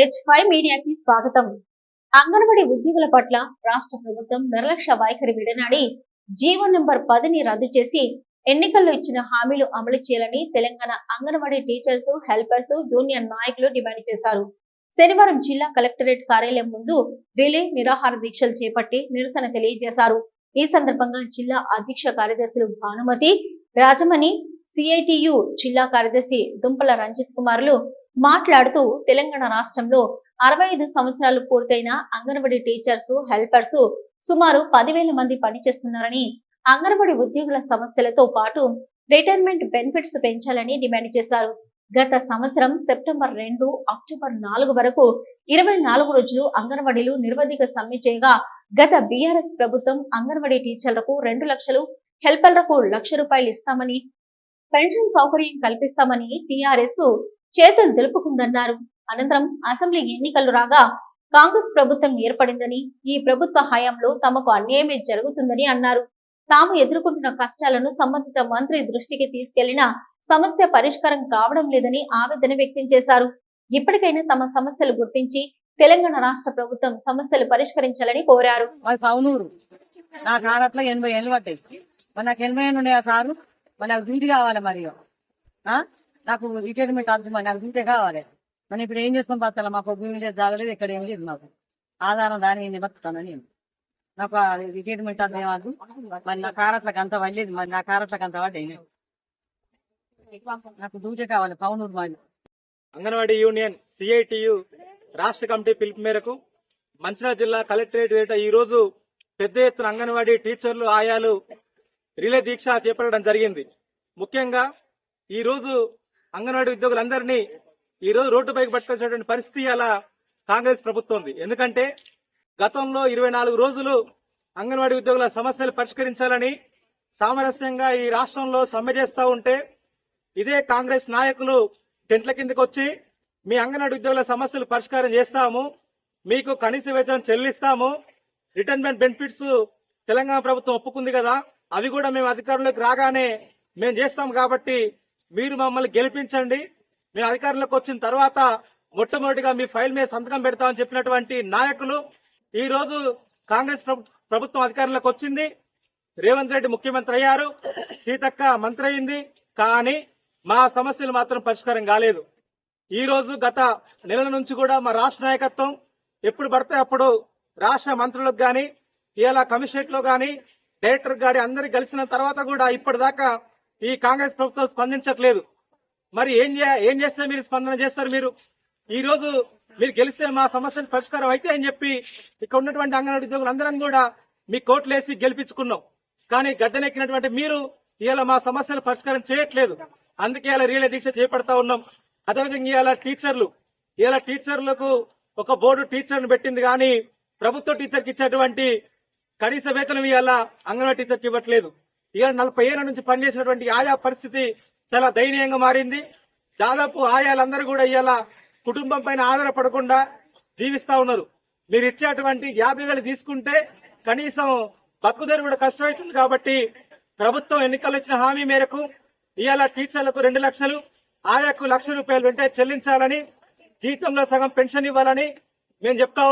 H five మీడియాకి స్వాగతం. అంగన్వాడీ ఉద్యోగుల పట్ల రాష్ట్ర ప్రభుత్వం నిర్లక్ష్య వైఖరి విడనాడి జీవో నెంబర్ పదిని రద్దు చేసి ఎన్నికల్లో ఇచ్చిన హామీలు అమలు చేయాలని Telangana anganwadi teachers helpers union నాయకులు డిమాండ్ చేశారు. శనివారం జిల్లా కలెక్టరేట్ కార్యాలయం ముందు రిలే నిరాహార దీక్షలు చేపట్టి నిరసన తెలియజేశారు. ఈ సందర్భంగా జిల్లా అధ్యక్ష కార్యదర్శులు భానుమతి రాజమణి సిఐటియు జిల్లా కార్యదర్శి దుంపల రంజిత్ కుమార్లు మాట్లాడుతూ తెలంగాణ రాష్ట్రంలో అరవై ఐదు సంవత్సరాలు పూర్తయిన అంగన్వాడీ టీచర్స్ హెల్పర్స్ సుమారు పదివేల మంది పనిచేస్తున్నారని అంగన్వాడీ ఉద్యోగుల సమస్యలతో పాటు రిటైర్మెంట్ బెనిఫిట్స్ పెంచాలని డిమాండ్ చేశారు. గత సంవత్సరం సెప్టెంబర్ రెండు అక్టోబర్ నాలుగు వరకు ఇరవై నాలుగు రోజులు అంగన్వాడీలు నిర్వధిక సమ్మె చేయగా గత బీఆర్ఎస్ ప్రభుత్వం అంగన్వాడీ టీచర్లకు రెండు లక్షలు హెల్పర్లకు లక్ష రూపాయలు ఇస్తామని పెన్షన్ సౌకర్యం కల్పిస్తామని టీఆర్ఎస్ చేతులు దులుపుకుందన్నారు అనంతరం అసెంబ్లీ ఎన్నికలు రాగా కాంగ్రెస్ ప్రభుత్వం ఏర్పడిందని ఈ ప్రభుత్వ హయాంలో తమకు అన్యాయమే జరుగుతుందని అన్నారు. తాము ఎదుర్కొంటున్న కష్టాలను సంబంధిత మంత్రి దృష్టికి తీసుకెళ్ళినా సమస్య పరిష్కారం కావడం లేదని ఆవేదన వ్యక్తం చేశారు. ఇప్పటికైనా తమ సమస్యలు గుర్తించి తెలంగాణ రాష్ట్ర ప్రభుత్వం సమస్యలు పరిష్కరించాలని కోరారు. మాది నాకు ఎనభై ఏళ్ళు పట్టాయి మరి నాకు ఎనభై ఏళ్ళు సారు? మరి నాకు డ్యూటీ కావాలి మరి నాకు రిటైర్మెంట్ వద్దు నాకు డ్యూటీ కావాలి. మనం ఇప్పుడు ఏం చేసుకొని బతకాలి? మాకు భూమి లేదు జాగలేదు ఇక్కడ ఏం లేదు మాకు. ఆధారం దాని నేను బతుకుతాను నేను. నాకు రిటైర్మెంట్ అది ఏమద్దు మరి నా కారట్లకు అంత పడలేదు. మరి నా కారట్లకు అంత పడ్డాయి నాకు దూచే కావాలి పౌనూరు మాది. అంగన్వాడీ యూనియన్ సిఐటియు రాష్ట్ర కమిటీ పిలుపు మేరకు మంచిర్యాల జిల్లా కలెక్టరేట్ వేట ఈ రోజు పెద్ద ఎత్తున అంగన్వాడీ టీచర్లు ఆయాలు రిలే దీక్ష చేపట్టడం జరిగింది. ముఖ్యంగా ఈ రోజు అంగన్వాడీ ఉద్యోగులందరినీ ఈ రోజు రోడ్డుపైకి పట్టుకొచ్చినటువంటి పరిస్థితి అలా కాంగ్రెస్ ప్రభుత్వం ఉంది ఎందుకంటే గతంలో ఇరవై నాలుగు రోజులు అంగన్వాడీ ఉద్యోగుల సమస్యలు పరిష్కరించాలని సామరస్యంగా ఈ రాష్ట్రంలో సమ్మె చేస్తూ ఉంటే ఇదే కాంగ్రెస్ నాయకులు టెంట్ల కిందకి వచ్చి మీ అంగన్వాడీ ఉద్యోగుల సమస్యలు పరిష్కారం చేస్తాము మీకు కనీస వేతనం చెల్లిస్తాము రిటైర్మెంట్ బెనిఫిట్స్ తెలంగాణ ప్రభుత్వం ఒప్పుకుంది కదా అవి కూడా మేము అధికారంలోకి రాగానే మేము చేస్తాం కాబట్టి మీరు మమ్మల్ని గెలిపించండి. మీరు అధికారంలోకి వచ్చిన తర్వాత మొట్టమొదటిగా మీ ఫైల్ మీద సంతకం పెడతామని చెప్పినటువంటి నాయకులు ఈ రోజు కాంగ్రెస్ ప్రభుత్వం అధికారంలోకి వచ్చింది. రేవంత్ రెడ్డి ముఖ్యమంత్రి అయ్యారు. సీతక్క మంత్రి అయింది. కానీ మా సమస్యలు మాత్రం పరిష్కారం కాలేదు. ఈ రోజు గత నెలల నుంచి కూడా మా రాష్ట్ర నాయకత్వం ఎప్పుడు పడితే అప్పుడు రాష్ట్ర మంత్రులకు కానీ ఇలా కమిషనరేట్లో కానీ డైరెక్టర్ గారి అందరికి కలిసిన తర్వాత కూడా ఇప్పటిదాకా ఈ కాంగ్రెస్ ప్రభుత్వం స్పందించట్లేదు. మరి ఏం ఏం చేస్తే మీరు స్పందన చేస్తారు మీరు? ఈ రోజు మీరు గెలిస్తే మా సమస్యలు పరిష్కారం అయితే అని చెప్పి ఇక్కడ ఉన్నటువంటి అంగన్వాడీ ఉద్యోగులందరం కూడా మీ కోట్లేసి గెలిపించుకున్నాం. కానీ గడ్డనెక్కినటువంటి మీరు ఇవాళ మా సమస్యలు పరిష్కారం చేయట్లేదు. అందుకే ఇలా రియల్ దీక్ష చేపడతా ఉన్నాం. అదేవిధంగా ఇవాళ టీచర్లు ఇవాళ టీచర్లకు ఒక బోర్డు టీచర్ను పెట్టింది కానీ ప్రభుత్వ టీచర్కి ఇచ్చేటువంటి కనీస వేతనం ఇవాళ అంగన్వాడీ టీచర్కి ఇవ్వట్లేదు. ఇవాళ నలభై ఏళ్ళ నుంచి పనిచేసినటువంటి ఆయా పరిస్థితి చాలా దయనీయంగా మారింది. దాదాపు ఆయాలందరూ కూడా ఇవాళ కుటుంబం పైన ఆధారపడకుండా జీవిస్తా ఉన్నారు. మీరు ఇచ్చేటువంటి యాభై వేలు తీసుకుంటే కనీసం బతుకుదేరు కూడా కష్టమవుతుంది కాబట్టి ప్రభుత్వం ఎన్నికల్లో ఇచ్చిన హామీ మేరకు ఇవాళ టీచర్లకు రెండు లక్షలు ఆయాకు లక్ష రూపాయలు వెంటనే చెల్లించాలని జీతంలో సగం పెన్షన్ ఇవ్వాలని మేము చెప్తా